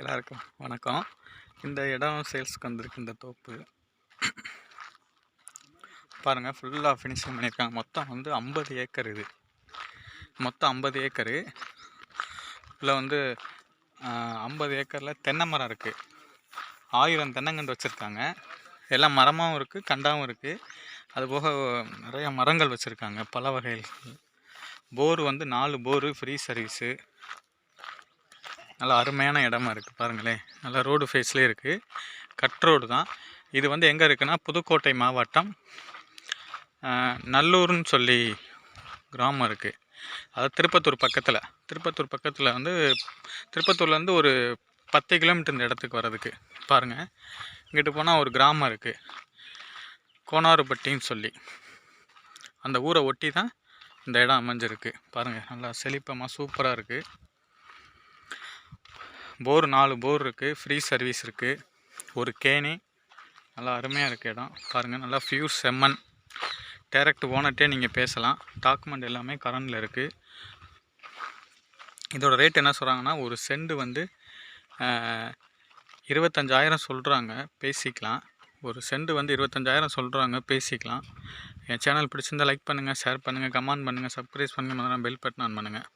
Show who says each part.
Speaker 1: எல்லாருக்கும் வணக்கம். இந்த இடம் சேல்ஸ்க்கு வந்திருக்கு இந்த தோப்பு பாருங்கள் ஃபுல்லாக ஃபினிஷிங் பண்ணியிருக்காங்க. மொத்தம் வந்து ஐம்பது ஏக்கர் இது. மொத்தம் ஐம்பது ஏக்கரு. இதில் வந்து ஐம்பது ஏக்கரில் தென்னை மரம் இருக்குது ஆயிரம் தென்னங்கன்று வச்சுருக்காங்க. எல்லாம் மரமாகவும் இருக்குது கண்டாகவும் இருக்குது அதுபோக நிறைய மரங்கள் வச்சுருக்காங்க பல வகைகள் போர் வந்து நாலு போரு ஃப்ரீ சர்வீஸு நல்லா அருமையான இடமா இருக்குது பாருங்களேன். நல்லா ரோடு ஃபேஸ்லேயே இருக்குது கட் ரோடு தான். இது வந்து எங்கே இருக்குன்னா புதுக்கோட்டை மாவட்டம் நல்லூர்னு சொல்லி கிராமம் இருக்குது அது திருப்பத்தூர் பக்கத்தில். திருப்பத்தூர் பக்கத்தில் வந்து திருப்பத்தூர்லேருந்து ஒரு பத்து கிலோமீட்டர் இந்த இடத்துக்கு வர்றதுக்கு. பாருங்கள் இங்கிட்டு போனால் ஒரு கிராமம் இருக்குது கோனாறுபட்டின்னு சொல்லி. அந்த ஊரை ஒட்டி தான் இந்த இடம் அமைஞ்சிருக்கு. பாருங்கள் நல்லா செழிப்பமாக சூப்பராக இருக்குது போர் நாலு போர் இருக்குது ஃப்ரீ சர்வீஸ் இருக்குது ஒரு கேணி. நல்லா அருமையாக இருக்குது இடம். பாருங்கள் நல்லா ஃபியூர் செம்மன் டேரக்ட் ஓனர்ட்டே நீங்கள் பேசலாம். டாக்குமெண்ட் எல்லாமே கரண்டில் இருக்குது இதோட ரேட் என்ன சொல்கிறாங்கன்னா ஒரு செண்டு வந்து இருபத்தஞ்சாயிரம் சொல்கிறாங்க பேசிக்கலாம். ஒரு செண்டு வந்து இருபத்தஞ்சாயிரம் சொல்கிறாங்க பேசிக்கலாம். என் சேனல் பிடிச்சிருந்தா லைக் பண்ணுங்கள் ஷேர் பண்ணுங்கள் கமெண்ட் பண்ணுங்கள் சப்ஸ்கிரைப் பண்ணுங்கள் பெல் பட்டன் ஆன் பண்ணுங்கள்